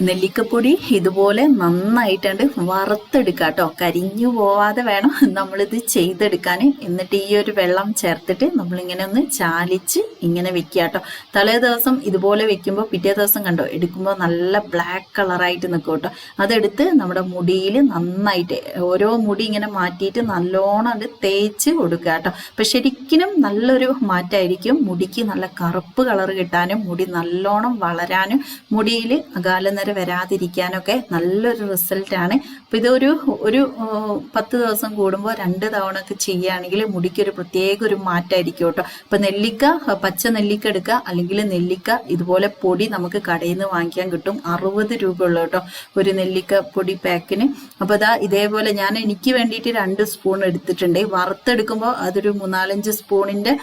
നെല്ലിക്കപ്പൊടി ഇതുപോലെ നന്നായിട്ടുണ്ട് വറുത്തെടുക്കുക കേട്ടോ കരിഞ്ഞു പോവാതെ വേണം നമ്മളിത് ചെയ്തെടുക്കാൻ എന്നിട്ട് ഈ ഒരു വെള്ളം ചേർത്തിട്ട് നമ്മളിങ്ങനെ ഒന്ന് ചാലിച്ച് ഇങ്ങനെ വെക്കുക കേട്ടോ തലേ ദിവസം ഇതുപോലെ വെക്കുമ്പോൾ പിറ്റേ ദിവസം കണ്ടോ? എടുക്കുമ്പോൾ നല്ല ബ്ലാക്ക് കളറായിട്ട് നിൽക്കും കേട്ടോ അതെടുത്ത് നമ്മുടെ മുടിയിൽ നന്നായിട്ട് ഓരോ മുടി ഇങ്ങനെ മാറ്റിയിട്ട് നല്ലോണം അത് തേച്ച് കൊടുക്കുക കേട്ടോ അപ്പം ശരിക്കും നല്ലൊരു മാറ്റമായിരിക്കും മുടിക്ക് നല്ല കറുപ്പ് കളർ കിട്ടാനും മുടി നല്ലോണം വളരാനും മുടിയിൽ അകാലനര വരാതിരിക്കാനൊക്കെ നല്ലൊരു റിസൾട്ടാണ് അപ്പം ഇതൊരു ഒരു പത്ത് ദിവസം കൂടുമ്പോൾ രണ്ട് തവണ ഒക്കെ ചെയ്യുകയാണെങ്കിൽ മുടിക്കൊരു പ്രത്യേക ഒരു മാറ്റമായിരിക്കും കേട്ടോ. അപ്പം നെല്ലിക്ക പച്ച നെല്ലിക്ക എടുക്കുക അല്ലെങ്കിൽ നെല്ലിക്ക ഇതുപോലെ പൊടി നമുക്ക് കടയിൽ നിന്ന് വാങ്ങിക്കാൻ കിട്ടും. അറുപത് രൂപ ഉള്ളു കേട്ടോ ഒരു നെല്ലിക്ക പൊടി പാക്കിന്. അപ്പോൾ അതാ ഇതേപോലെ ഞാൻ എനിക്ക് വേണ്ടിയിട്ട് രണ്ട് സ്പൂൺ എടുത്തിട്ടുണ്ട്. വറുത്തെടുക്കുമ്പോൾ അതൊരു മൂന്നാലഞ്ച് സ്പൂണിന്റെ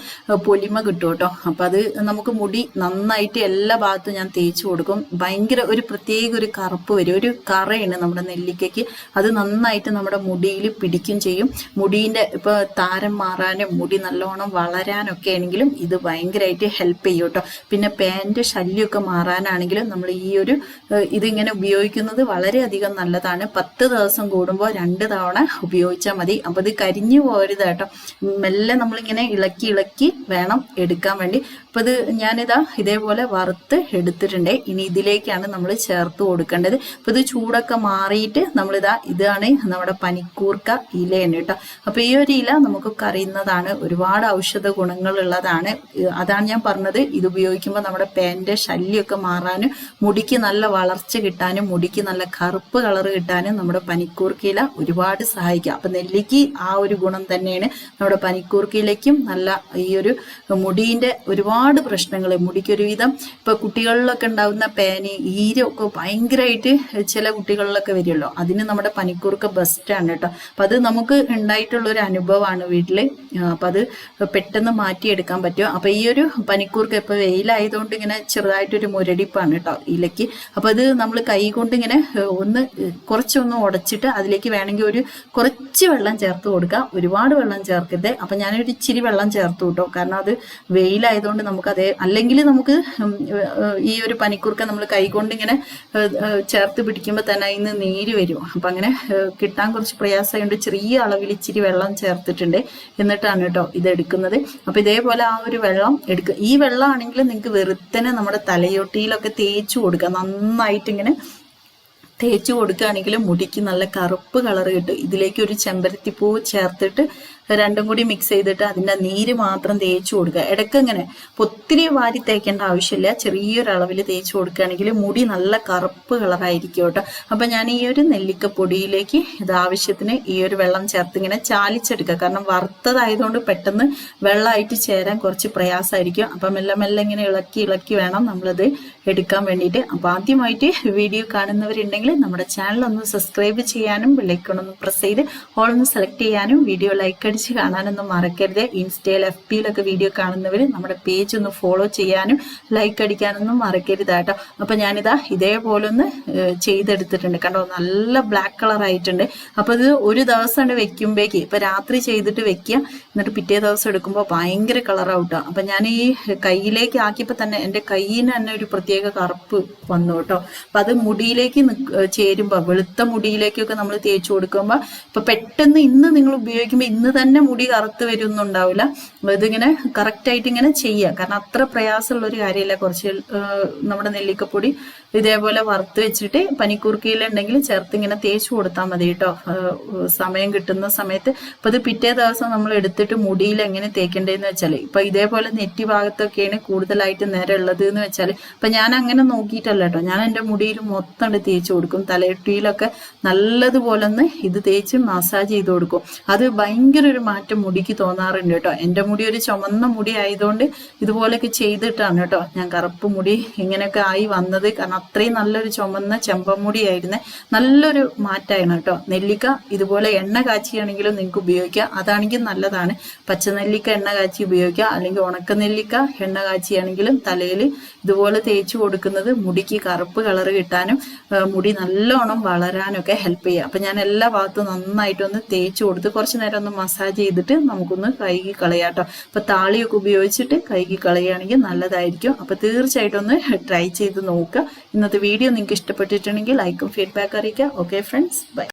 പൊലിമ കിട്ടും കേട്ടോ. അപ്പം അത് നമുക്ക് മുടി നന്നായിട്ട് എല്ലാ ഭാഗത്തും ഞാൻ തേച്ച് കൊടുക്കും. ഭയങ്കര ഒരു പ്രത്യേക ഒരു കറുപ്പ് വരും. ഒരു കറയാണ് നമ്മുടെ നെല്ലിക്കയ്ക്ക്. അത് നന്നായിട്ട് നമ്മുടെ മുടിയിൽ പിടിക്കും ചെയ്യും. മുടീന്റെ ഇപ്പോൾ താരം മാറാനും മുടി നല്ലോണം വളരാനൊക്കെ ആണെങ്കിലും ഇത് ഭയങ്കരമായിട്ട് ഹെൽപ്പ് ചെയ്യും കേട്ടോ. പിന്നെ പാന്റ് ശല്യമൊക്കെ മാറാനാണെങ്കിലും നമ്മൾ ഈ ഒരു ഇതിങ്ങനെ ഉപയോഗിക്കുന്നത് വളരെയധികം നല്ലതാണ്. പത്ത് ദിവസം കൂടുമ്പോൾ രണ്ട് തവണ ഉപയോഗിച്ചാൽ മതി. അപ്പോൾ ഇത് കരിഞ്ഞു പോരുത് കേട്ടോ. മെല്ലെ നമ്മളിങ്ങനെ ഇളക്കി ഇളക്കി വേണം എടുക്കാൻ വേണ്ടി. അപ്പോൾ ഇത് ഞാനിതാ ഇതേപോലെ വറുത്ത് എടുത്തിട്ടുണ്ട്. ഇനി ഇതിലേക്കാണ് നമ്മൾ ചേർത്ത് കൊടുക്കേണ്ടത്. അപ്പോൾ ഇത് ചൂടൊക്കെ മാറിയിട്ട് നമ്മളിതാ ഇതാണ് നമ്മുടെ പനിക്കൂർക്ക ഇലയാണ് കേട്ടോ. അപ്പോൾ ഈ ഒരു ഇല നമുക്കൊക്കെ അറിയുന്നതാണ് ഒരുപാട് ഔഷധ ഗുണങ്ങളുള്ളതാണ്. അതാണ് ഞാൻ പറഞ്ഞത്. ഇത് ഉപയോഗിക്കുമ്പോൾ നമ്മുടെ പേന്റെ ശല്യമൊക്കെ മാറാനും മുടിക്ക് നല്ല വളർച്ച കിട്ടാനും മുടിക്ക് നല്ല കറുപ്പ് കളർ കിട്ടാനും നമ്മുടെ പനിക്കൂർക്കയില ഒരുപാട് സഹായിക്കും. അപ്പം നെല്ലിക്ക് ആ ഒരു ഗുണം തന്നെയാണ്. നമ്മുടെ പനിക്കൂർക്കയിലേക്കും നല്ല ഈ ഒരു മുടീന്റെ ഒരുപാട് പ്രശ്നങ്ങൾ മുടിക്കൊരുവിധം ഇപ്പൊ കുട്ടികളിലൊക്കെ ഉണ്ടാകുന്ന പേന് ഈരൊക്കെ ഭയങ്കരമായിട്ട് ചില കുട്ടികളിലൊക്കെ വരുമല്ലോ അതിന് നമ്മുടെ പനിക്കൂർക്ക ബെസ്റ്റാണ് കേട്ടോ. അപ്പം അത് നമുക്ക് ഉണ്ടായിട്ടുള്ള ഒരു അനുഭവമാണ് വീട്ടിൽ അപ്പം അത് പെട്ടെന്ന് മാറ്റിയെടുക്കാൻ പറ്റും. അപ്പം ഈ ഒരു പനിക്കൂർക്ക ഇപ്പോൾ വെയിലായതുകൊണ്ട് ഇങ്ങനെ ചെറുതായിട്ടൊരു മുരടിപ്പാണ് കേട്ടോ ഇലയ്ക്ക്. അപ്പം അത് നമ്മൾ കൈ കൊണ്ട് ഇങ്ങനെ ഒന്ന് കുറച്ചൊന്ന് ഉടച്ചിട്ട് അതിലേക്ക് വേണമെങ്കിൽ ഒരു കുറച്ച് വെള്ളം ചേർത്ത് കൊടുക്കുക ഒരുപാട് വെള്ളം ചേർക്കരുത്. അപ്പം ഞാനൊരു ഇച്ചിരി വെള്ളം ചേർത്ത് കേട്ടോ. കാരണം അത് വെയിലായതുകൊണ്ട് അതേ അല്ലെങ്കിൽ നമുക്ക് ഈ ഒരു പനിക്കൂർക്ക നമ്മൾ കൈകൊണ്ട് ഇങ്ങനെ ചേർത്ത് പിടിക്കുമ്പോൾ തന്നെ അതിന് നീര് വരും. അപ്പം അങ്ങനെ കിട്ടാൻ കുറച്ച് പ്രയാസമുണ്ട് ചെറിയ അളവിൽ ഇച്ചിരി വെള്ളം ചേർത്തിട്ടുണ്ട്. എന്നിട്ടാണ് കേട്ടോ ഇത് എടുക്കുന്നത്. അപ്പം ഇതേപോലെ ആ ഒരു വെള്ളം എടുക്കുക ഈ വെള്ളമാണെങ്കിൽ നിങ്ങൾക്ക് വെറുത്തനെ നമ്മുടെ തലയൊട്ടിയിലൊക്കെ തേച്ച് കൊടുക്കുക നന്നായിട്ട് ഇങ്ങനെ തേച്ച് കൊടുക്കുകയാണെങ്കിൽ മുടിക്ക് നല്ല കറുപ്പ് കളർ കിട്ടും. ഇതിലേക്ക് ഒരു ചെമ്പരത്തിപ്പൂ ചേർത്തിട്ട് രണ്ടും കൂടി മിക്സ് ചെയ്തിട്ട് അതിന്റെ നീര് മാത്രം തേച്ച് കൊടുക്കുക. ഇടയ്ക്ക് ഇങ്ങനെ ഒത്തിരി വാരി തേക്കേണ്ട ആവശ്യമില്ല. ചെറിയൊരളവിൽ തേച്ച് കൊടുക്കുകയാണെങ്കിൽ മുടി നല്ല കറുപ്പ് കളറായിരിക്കും കേട്ടോ. അപ്പം ഞാൻ ഈ ഒരു നെല്ലിക്കപ്പൊടിയിലേക്ക് ഇത് ആവശ്യത്തിന് ഈ ഒരു വെള്ളം ചേർത്ത് ഇങ്ങനെ ചാലിച്ചെടുക്കുക. കാരണം വറുത്തതായതുകൊണ്ട് പെട്ടെന്ന് വെള്ളമായിട്ട് ചേരാൻ കുറച്ച് പ്രയാസമായിരിക്കും. അപ്പം മെല്ലെ മെല്ലെ ഇങ്ങനെ ഇളക്കി ഇളക്കി വേണം നമ്മളത് എടുക്കാൻ വേണ്ടിയിട്ട്. അപ്പം ആദ്യമായിട്ട് വീഡിയോ കാണുന്നവരുണ്ടെങ്കിൽ നമ്മുടെ ചാനൽ ഒന്ന് സബ്സ്ക്രൈബ് ചെയ്യാനും ബെല്ലൈക്കൺ പ്രസ് ചെയ്ത് ഹോൾ ഒന്ന് സെലക്ട് ചെയ്യാനും വീഡിയോ ലൈക്ക് അടിച്ച് കാണാനൊന്നും മറക്കരുത്. ഇൻസ്റ്റയിൽ എഫ് പിയിലൊക്കെ വീഡിയോ കാണുന്നവർ നമ്മുടെ പേജ് ഒന്ന് ഫോളോ ചെയ്യാനും ലൈക്ക് അടിക്കാനൊന്നും മറക്കരുത് കേട്ടോ. അപ്പം ഞാനിതാ ഇതേപോലെ ഒന്ന് ചെയ്തെടുത്തിട്ടുണ്ട്. കണ്ടോ? നല്ല ബ്ലാക്ക് കളർ ആയിട്ടുണ്ട്. അപ്പോൾ ഇത് ഒരു ദിവസം കൊണ്ട് വെക്കുമ്പോഴേക്ക് ഇപ്പം രാത്രി ചെയ്തിട്ട് വെക്കുക. എന്നിട്ട് പിറ്റേ ദിവസം എടുക്കുമ്പോൾ ഭയങ്കര കളറാവും കേട്ടോ അപ്പം ഞാൻ ഈ കയ്യിലേക്ക് ആക്കിയപ്പോൾ തന്നെ എന്റെ കയ്യിന് തന്നെ ഒരു പ്രത്യേക കറുപ്പ് വന്നു കേട്ടോ. അപ്പം അത് മുടിയിലേക്ക് ചേരുമ്പോൾ വെളുത്ത മുടിയിലേക്കൊക്കെ നമ്മൾ തേച്ചു കൊടുക്കുമ്പോൾ ഇപ്പം പെട്ടെന്ന് ഇന്ന് നിങ്ങൾ ഉപയോഗിക്കുമ്പോൾ ഇന്ന് തന്നെ മുടി കറുത്ത് വരുന്നുണ്ടാവില്ല. ഇതിങ്ങനെ കറക്റ്റായിട്ട് ഇങ്ങനെ ചെയ്യുക കാരണം അത്ര പ്രയാസമുള്ള ഒരു കാര്യമില്ല. കുറച്ച് നമ്മുടെ നെല്ലിക്കപ്പൊടി ഇതേപോലെ വറുത്ത് വെച്ചിട്ട് പനിക്കൂർക്കയിലുണ്ടെങ്കിൽ ചേർത്ത് ഇങ്ങനെ തേച്ച് കൊടുത്താൽ മതി കേട്ടോ. സമയം കിട്ടുന്ന സമയത്ത്. ഇപ്പൊ ഇത് പിറ്റേ ദിവസം നമ്മൾ എടുത്തിട്ട് മുടിയിൽ എങ്ങനെ തേക്കേണ്ടതെന്ന് വെച്ചാൽ ഇപ്പം ഇതേപോലെ നെറ്റി ഭാഗത്തൊക്കെയാണ് കൂടുതലായിട്ട് നേരെ ഉള്ളത് എന്ന് വെച്ചാൽ ഇപ്പം ഞാൻ അങ്ങനെ നോക്കിയിട്ടല്ല കേട്ടോ. ഞാൻ എന്റെ മുടിയിൽ മൊത്തം തേച്ച് കൊടുക്കും. തലയൊട്ടിയിലൊക്കെ നല്ലതുപോലെ ഒന്ന് ഇത് തേച്ച് മസാജ് ചെയ്ത് കൊടുക്കും. അത് ഭയങ്കര ഒരു മാറ്റം മുടിക്ക് തോന്നാറുണ്ട് കേട്ടോ. എന്റെ മുടി ഒരു ചുമന്ന മുടി ആയതുകൊണ്ട് ഇതുപോലെയൊക്കെ ചെയ്തിട്ടാണ് കേട്ടോ ഞാൻ കറുപ്പ് മുടി ഇങ്ങനെയൊക്കെ ആയി വന്നത്. കാരണം അത്രയും നല്ലൊരു ചുമന്ന ചെമ്പമുടിയായിരുന്നു നല്ലൊരു മാറ്റമാണ് കേട്ടോ. നെല്ലിക്ക ഇതുപോലെ എണ്ണ കാച്ചിയാണെങ്കിലും നിങ്ങൾക്ക് ഉപയോഗിക്കാം. അതാണെങ്കിൽ നല്ലതാണ്. പച്ചനെല്ലിക്ക എണ്ണ കാച്ചി ഉപയോഗിക്കുക അല്ലെങ്കിൽ ഉണക്ക നെല്ലിക്ക എണ്ണ കാച്ചിയാണെങ്കിലും തലയിൽ ഇതുപോലെ തേച്ച് കൊടുക്കുന്നത് മുടിക്ക് കറുപ്പ് കളർ കിട്ടാനും മുടി നല്ലോണം വളരാനൊക്കെ ഹെൽപ്പ് ചെയ്യുക അപ്പം ഞാൻ എല്ലാ ഭാഗത്തും നന്നായിട്ടൊന്ന് തേച്ച് കൊടുത്ത് കുറച്ച് നേരം ഒന്ന് മസാജ് ചെയ്തിട്ട് നമുക്കൊന്ന് കൈകി കളയാട്ടോ അപ്പം താളിയൊക്കെ ഉപയോഗിച്ചിട്ട് കൈകി കളയുകയാണെങ്കിൽ നല്ലതായിരിക്കും. അപ്പം തീർച്ചയായിട്ടും ഒന്ന് ട്രൈ ചെയ്ത് നോക്കുക. ഇന്നത്തെ വീഡിയോ നിങ്ങൾക്ക് ഇഷ്ടപ്പെട്ടിട്ടുണ്ടെങ്കിൽ ലൈക്കും ഫീഡ്ബാക്ക് അറിയിക്കുക. Okay friends bye